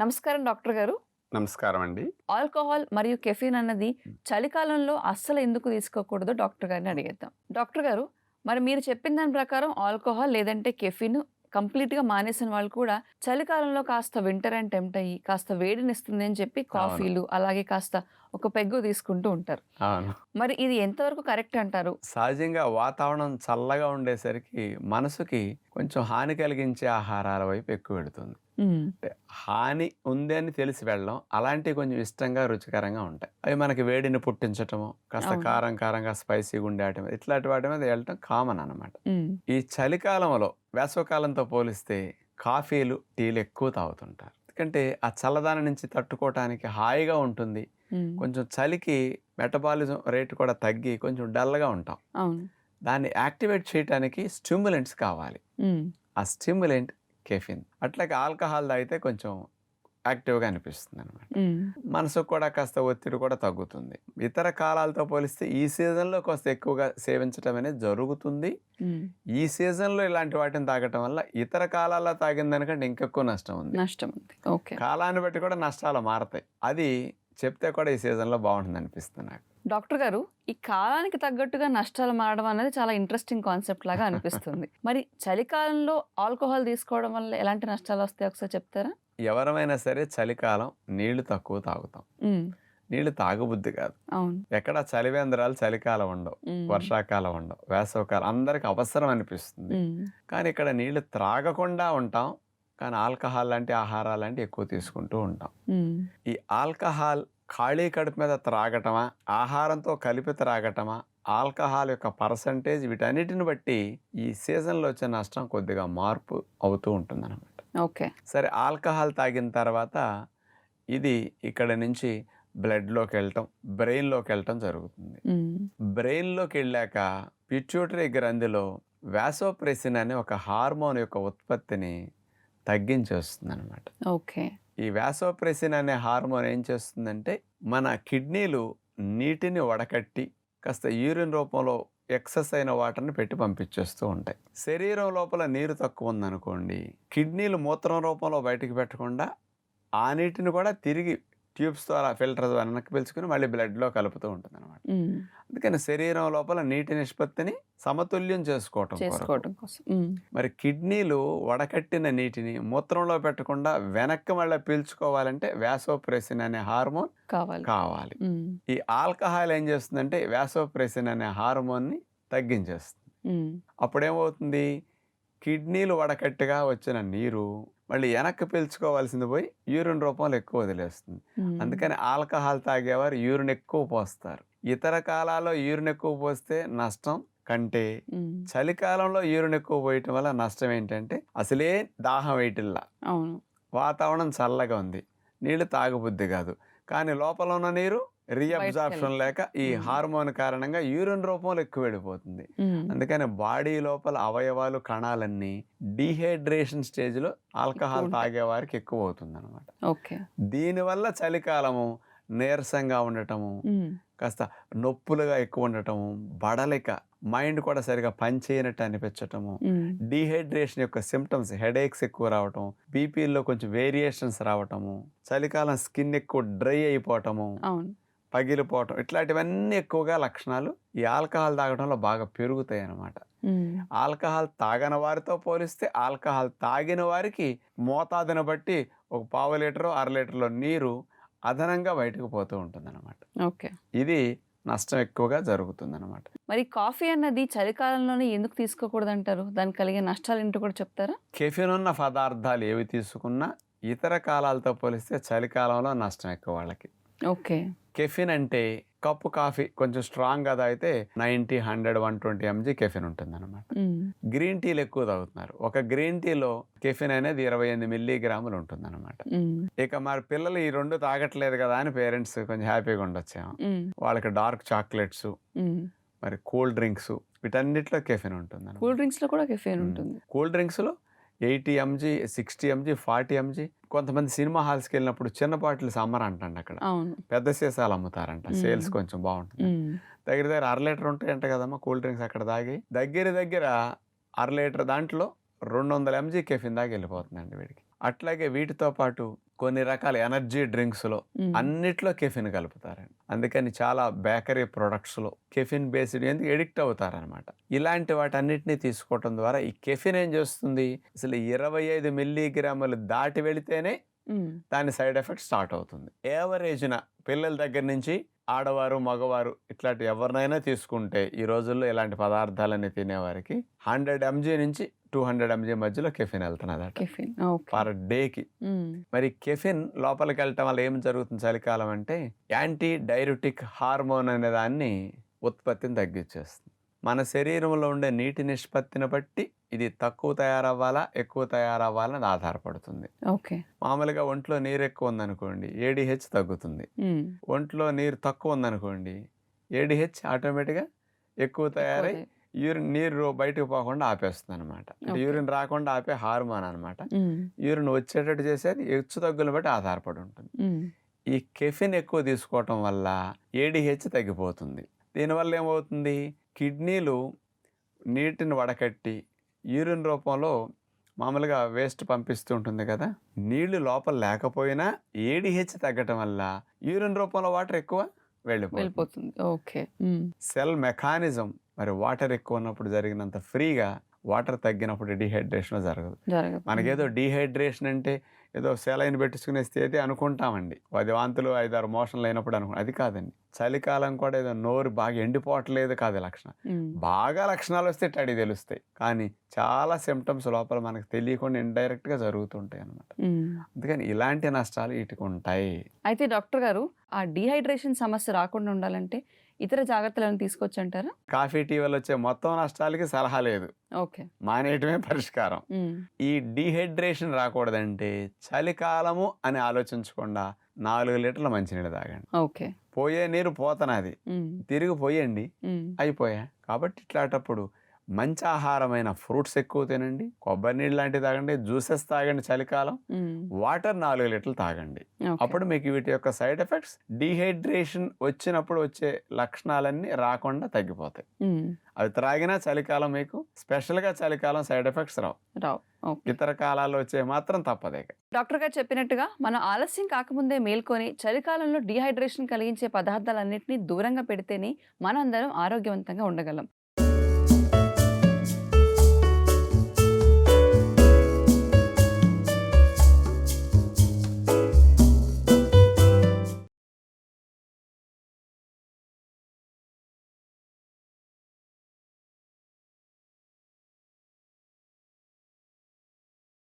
నమస్కారం డాక్టర్ గారు. నమస్కారం అండి. ఆల్కహాల్ మరియు కెఫిన్ అన్నది చలికాలంలో అస్సలు ఎందుకు తీసుకోకూడదో? డాక్టర్ గారిని అడిగేద్దాం. డాక్టర్ గారు మరి మీరు చెప్పిన దాని ప్రకారం ఆల్కహాల్ లేదంటే కెఫిన్ కంప్లీట్గా మానేసిన వాళ్ళు కూడా చలికాలంలో కాస్త వింటర్ అండ్ టెంప్ట్ అయ్యి కాస్త వేడినిస్తుంది అని చెప్పి కాఫీలు అలాగే కాస్త ఒక పెగ్గు తీసుకుంటూ ఉంటారు. మరి ఇది ఎంతవరకు కరెక్ట్ అంటారు? సహజంగా వాతావరణం చల్లగా ఉండేసరికి మనసుకి కొంచెం హాని కలిగించే ఆహారాల వైపు ఎక్కువ వెళుతుంది. అంటే హాని ఉంది అని తెలిసి వెళ్ళడం అలాంటివి కొంచెం ఇష్టంగా రుచికరంగా ఉంటాయి. అవి మనకి వేడిని పుట్టించటము కాస్త. కారం కారంగా స్పైసీగా ఉండేయటం ఇట్లాంటి వాటి మీద వెళ్ళటం కామన్ అన్నమాట. మ్మ్. ఈ చలికాలంలో వేసవకాలంతో పోలిస్తే కాఫీలు టీలు ఎక్కువ తాగుతుంటారు. ఎందుకంటే ఆ చల్లదాని నుంచి తట్టుకోవటానికి హాయిగా ఉంటుంది. కొంచెం చలికి మెటబాలిజం రేటు కూడా తగ్గి కొంచెం డల్గా ఉంటాం. దాన్ని యాక్టివేట్ చేయడానికి స్టిమ్యులెంట్స్ కావాలి. ఆ స్టిమ్యులెంట్ కెఫిన్. అట్లాగే ఆల్కహాల్ తాగితే కొంచెం యాక్టివ్గా అనిపిస్తుంది అనమాట. మనసుకు కూడా కాస్త ఒత్తిడి కూడా తగ్గుతుంది. ఇతర కాలాలతో పోలిస్తే ఈ సీజన్లో కాస్త ఎక్కువగా సేవించడం అనేది జరుగుతుంది. ఈ సీజన్లో ఇలాంటి వాటిని తాగటం వల్ల ఇతర కాలాల్లో తాగిన దానికంటే ఇంకెక్కువ నష్టం ఉంది. నష్టం ఉంది ఓకే. కాలాన్ని బట్టి కూడా నష్టాలు మారతాయి. అది చెప్తే కూడా ఈ సీజన్లో బాగుంటుంది అనిపిస్తుంది నాకు. డాక్టర్ గారు ఈ కాలానికి తగ్గట్టుగా నష్టాలు మారడం అనేది చాలా ఇంట్రెస్టింగ్ కాన్సెప్ట్ లాగా అనిపిస్తుంది. మరి చలికాలంలో ఆల్కహాల్ తీసుకోవడం వల్ల ఎలాంటి నష్టాలు వస్తాయి? ఒకసారి చెప్తారా? ఎవరమైనా సరే చలికాలం నీళ్ళు తక్కువ తాగుతాం. నీళ్ళు తాగబుద్ధి కాదు. ఎక్కడ చలివేంద్రాలు చలికాలం ఉండవు. వర్షాకాలం ఉండవు. వేసవకాలం అందరికి అవసరం అనిపిస్తుంది. కానీ ఇక్కడ నీళ్ళు త్రాగకుండా ఉంటాం. కానీ ఆల్కహాల్ లాంటి ఆహారాలు లాంటి ఎక్కువ తీసుకుంటూ ఉంటాం. ఈ ఆల్కహాల్ ఖాళీ కడుపు మీద త్రాగటమా? ఆహారంతో కలిపి త్రాగటమా? ఆల్కహాల్ యొక్క పర్సంటేజ్ వీటన్నిటిని బట్టి ఈ సీజన్లో వచ్చే నష్టం కొద్దిగా మార్పు అవుతూ ఉంటుందన్నమాట. ఓకే. సరే ఆల్కహాల్ తాగిన తర్వాత ఇది ఇక్కడ నుంచి బ్లడ్లోకి వెళ్ళటం బ్రెయిన్లోకి వెళ్ళటం జరుగుతుంది. బ్రెయిన్లోకి వెళ్ళాక పిట్యూటరీ గ్రంథిలో వ్యాసోప్రెసిన్ అనే ఒక హార్మోన్ యొక్క ఉత్పత్తిని తగ్గించేస్తుంది అనమాట ఓకే. ఈ వ్యాసోప్రెసిన్ అనే హార్మోన్ ఏం చేస్తుందంటే మన కిడ్నీలు నీటిని వడకట్టి కాస్త యూరిన్ రూపంలో ఎక్సెస్ అయిన వాటర్ని పెట్టి పంపించేస్తూ ఉంటాయి. శరీరం లోపల నీరు తక్కువ ఉందనుకోండి కిడ్నీలు మూత్రం రూపంలో బయటికి పెట్టకుండా ఆ నీటిని కూడా తిరిగి ట్యూబ్స్ ద్వారా ఫిల్టర్ వెనక్కి పీల్చుకుని మళ్ళీ బ్లడ్లో కలుపుతూ ఉంటుంది అనమాట. అందుకని శరీరం లోపల నీటి నిష్పత్తిని సమతుల్యం చేసుకోవటం కొరకు. చేసుకోవడం కోసం. మరి కిడ్నీలు వడకట్టిన నీటిని మూత్రంలో పెట్టకుండా వెనక్కి మళ్ళీ పీల్చుకోవాలంటే వ్యాసోప్రెసిన్ అనే హార్మోన్ కావాలి కావాలి. ఈ ఆల్కహాల్ ఏం చేస్తుందంటే వ్యాసోప్రెసిన్ అనే హార్మోన్ని తగ్గించేస్తుంది. అప్పుడేమవుతుంది కిడ్నీలు వడకట్టుగా వచ్చిన నీరు మళ్ళీ వెనక్కి పీల్చుకోవాల్సింది పోయి యూరిన్ రూపంలో ఎక్కువ వదిలేస్తుంది. అందుకని ఆల్కహాల్ తాగేవారు యూరిన్ ఎక్కువ పోస్తారు. ఇతర కాలాల్లో యూరిన్ ఎక్కువ పోస్తే నష్టం కంటే. చలికాలంలో యూరిన్ ఎక్కువ పోయటం వల్ల నష్టం ఏంటంటే అసలే దాహం వేయటిల్లా అవును. వాతావరణం చల్లగా ఉంది. నీళ్ళు తాగబుద్ధి కాదు. కానీ లోపల ఉన్న నీరు రీఅబ్జార్ప్షన్ లేక ఈ. హార్మోన్ కారణంగా యూరిన్ రూపంలో ఎక్కువ వెళ్ళిపోతుంది. అందుకని బాడీ లోపల అవయవాలు కణాలన్నీ డీహైడ్రేషన్ స్టేజ్లో ఆల్కహాల్. తాగే వారికి ఎక్కువ అవుతుంది అనమాట దీనివల్ల చలికాలము నీరసంగా ఉండటము. కాస్త నొప్పులుగా ఎక్కువ ఉండటము బడలిక మైండ్ కూడా సరిగా పనిచేయనట్టు అనిపించటము. డీహైడ్రేషన్ యొక్క సిమ్టమ్స్ హెడేక్స్ ఎక్కువ రావటం బీపీలో కొంచెం వేరియేషన్స్ రావటము చలికాలం స్కిన్ ఎక్కువ డ్రై అయిపోవటము పగిలిపోవటం. ఇట్లాంటివన్నీ ఎక్కువగా లక్షణాలు ఈ ఆల్కహాల్ తాగడంలో బాగా పెరుగుతాయి అన్నమాట. ఆల్కహాల్ తాగని వారితో పోలిస్తే ఆల్కహాల్ తాగిన వారికి మోతాదుని బట్టి ఒక పావు లీటరు అర లీటర్లో నీరు అదనంగా బయటకు పోతూ ఉంటుంది ఓకే. ఇది నష్టం ఎక్కువగా జరుగుతుంది అనమాట మరి కాఫీ అన్నది చలికాలంలోనే ఎందుకు తీసుకోకూడదు అంటారు దానికి కలిగే నష్టాలు ఏంటో కూడా చెప్తారా? కెఫిన్ ఉన్న పదార్థాలు ఏవి తీసుకున్నా ఇతర కాలాలతో పోలిస్తే చలికాలంలో నష్టం ఎక్కువ వాళ్ళకి. ఓకే. కెఫిన్ అంటే కప్పు కాఫీ కొంచెం స్ట్రాంగ్గా తాగితే ninety hundred one twenty MG caffeine ఉంటుంది అనమాట. గ్రీన్ టీలు ఎక్కువ తాగుతున్నారు ఒక గ్రీన్ టీలో కెఫిన్ అనేది ఇరవై ఎనిమిది మిల్లీగ్రాములు ఉంటుంది అనమాట. ఇక మరి పిల్లలు ఈ రెండు తాగట్లేదు కదా అని పేరెంట్స్ కొంచెం హ్యాపీగా ఉండొచ్చేమో. వాళ్ళకి డార్క్ చాక్లెట్స్. మరి కూల్ డ్రింక్స్ వీటన్నిటిలో కెఫిన్ ఉంటుంది కూల్ డ్రింక్స్లో కూడా కెఫేన్ ఉంటుంది cool డ్రింక్స్లో eighty MG sixty MG forty MG కొంతమంది సినిమా హాల్స్కి వెళ్ళినప్పుడు చిన్న బాటిల్స్ సమ్మర్ అంటండి అక్కడ. పెద్ద సీసాలు అమ్ముతారంట. మ్మ్. సేల్స్ కొంచెం బాగుంటుంది. దగ్గర దగ్గర అర లీటర్ ఉంటాయంట కదమ్మా కూల్ డ్రింక్స్ అక్కడ తాగి. దగ్గర దగ్గర అర లీటర్ దాంట్లో రెండు వందల ఎంజీ కెఫిన్ దాకా వెళ్ళిపోతుందండి వీడికి. అట్లాగే వీటితో పాటు కొన్ని రకాల ఎనర్జీ డ్రింక్స్లో. అన్నిట్లో కెఫిన్ కలుపుతారండి అందుకని చాలా బేకరీ ప్రొడక్ట్స్లో కెఫిన్ బేస్డ్ ఎందుకు ఎడిక్ట్ అవుతారనమాట ఇలాంటి వాటన్నిటిని తీసుకోవటం ద్వారా ఈ కెఫిన్ ఏం చేస్తుంది అసలు ఇరవై ఐదు మిల్లీగ్రాములు దాటి వెళితేనే. దాని సైడ్ ఎఫెక్ట్ స్టార్ట్ అవుతుంది ఏవరేజ్న పిల్లల దగ్గర నుంచి ఆడవారు మగవారు ఇట్లాంటి ఎవరినైనా తీసుకుంటే ఈ రోజుల్లో ఇలాంటి పదార్థాలన్నీ తినేవారికి హండ్రెడ్ ఎంజీ నుంచి టూ హండ్రెడ్ ఎంజీ మధ్యలో కెఫిన్ వెళ్తున్నదట. కెఫిన్ పర్ డేకి. మరి కెఫిన్ లోపలికి వెళ్ళటం వల్ల ఏం జరుగుతుంది చలికాలం అంటే యాంటీ డైరుటిక్ హార్మోన్ అనే దాన్ని ఉత్పత్తిని తగ్గించేస్తుంది. మన శరీరంలో ఉండే నీటి నిష్పత్తిని బట్టి ఇది తక్కువ తయారవ్వాలా ఎక్కువ తయారవ్వాలా అని ఆధారపడుతుంది. ఓకే. మామూలుగా ఒంట్లో నీరు ఎక్కువ ఉందనుకోండి ఏడిహెచ్ తగ్గుతుంది. ఒంట్లో నీరు తక్కువ ఉందనుకోండి ఏడిహెచ్ ఆటోమేటిక్గా ఎక్కువ తయారై యూరిన్ నీరు బయటకు పోకుండా ఆపేస్తుంది అనమాట. యూరిన్ రాకుండా ఆపే హార్మోన్ అనమాట. యూరిన్ వచ్చేటట్టు చేసేది హెచ్చు తగ్గులను బట్టి ఆధారపడి ఉంటుంది. ఈ కెఫిన్ ఎక్కువ తీసుకోవటం వల్ల ఏడిహెచ్ తగ్గిపోతుంది దీనివల్ల ఏమవుతుంది కిడ్నీలు నీటిని వడకట్టి యూరిన్ రూపంలో మామూలుగా వేస్ట్ పంపిస్తూ ఉంటుంది కదా నీళ్ళు లోపల లేకపోయినా ఏడిహెచ్ తగ్గటం వల్ల యూరిన్ రూపంలో వాటర్ ఎక్కువ వెళ్ళిపోతుంది ఓకే. సెల్ మెకానిజం మరి వాటర్ ఎక్కువ ఉన్నప్పుడు జరిగినంత ఫ్రీగా వాటర్ తగ్గినప్పుడు డిహైడ్రేషన్ జరగదు. మనకేదో డీహైడ్రేషన్ అంటే ఏదో సెలైన్ పెట్టించుకునే స్థితి అనుకుంటామండి. పది వాంతులు ఐదారు మోషన్లు అయినప్పుడు అనుకో అది కాదండి. చలికాలం కూడా ఏదో నోరు బాగా ఎండిపోవట్లేదు కాదు లక్షణం. బాగా లక్షణాలు వస్తే టడి తెలుస్తాయి. కానీ చాలా సిమ్టమ్స్ లోపల మనకు తెలియకుండా ఇండైరెక్ట్గా జరుగుతుంటాయి అనమాట. అందుకని ఇలాంటి నష్టాలు వీటికి ఉంటాయి అయితే డాక్టర్ గారు ఆ డీహైడ్రేషన్ సమస్య రాకుండా ఉండాలంటే ఇతర జాగ్రత్తలను తీసుకోవచ్చు అంటారా కాఫీ టీ వల్ల వచ్చే మొత్తం నష్టాలకి సలహా లేదు. ఓకే. మానేయటమే పరిష్కారం. ఈ డీహైడ్రేషన్ రాకూడదంటే చలికాలము అని ఆలోచించకుండా నాలుగు లీటర్ల మంచినీళ్ళు తాగండి. ఓకే. పోయే నీరు పోతనది. తిరిగి పోయండి. అయిపోయా. కాబట్టి ఇట్లాంటప్పుడు మంచి ఆహారమైన ఫ్రూట్స్ ఎక్కువ తినండి. కొబ్బరి నీళ్ళు లాంటివి తాగండి. జ్యూసెస్ తాగండి చలికాలం. వాటర్ నాలుగు లీటర్లు తాగండి. అప్పుడు మీకు వీటి యొక్క సైడ్ ఎఫెక్ట్స్ డీహైడ్రేషన్ వచ్చినప్పుడు వచ్చే లక్షణాలన్నీ రాకుండా తగ్గిపోతాయి. అవి త్రాగినా చలికాలం మీకు స్పెషల్గా చలికాలం సైడ్ ఎఫెక్ట్స్ రావు. రావు. ఇతర కాలాల్లో వచ్చే మాత్రం తప్పదే డాక్టర్ గారు చెప్పినట్టుగా మనం ఆలస్యం కాకముందే మేల్కొని చలికాలంలో డీహైడ్రేషన్ కలిగించే పదార్థాలన్నింటినీ దూరంగా పెడితేనే మనందరం ఆరోగ్యవంతంగా ఉండగలం.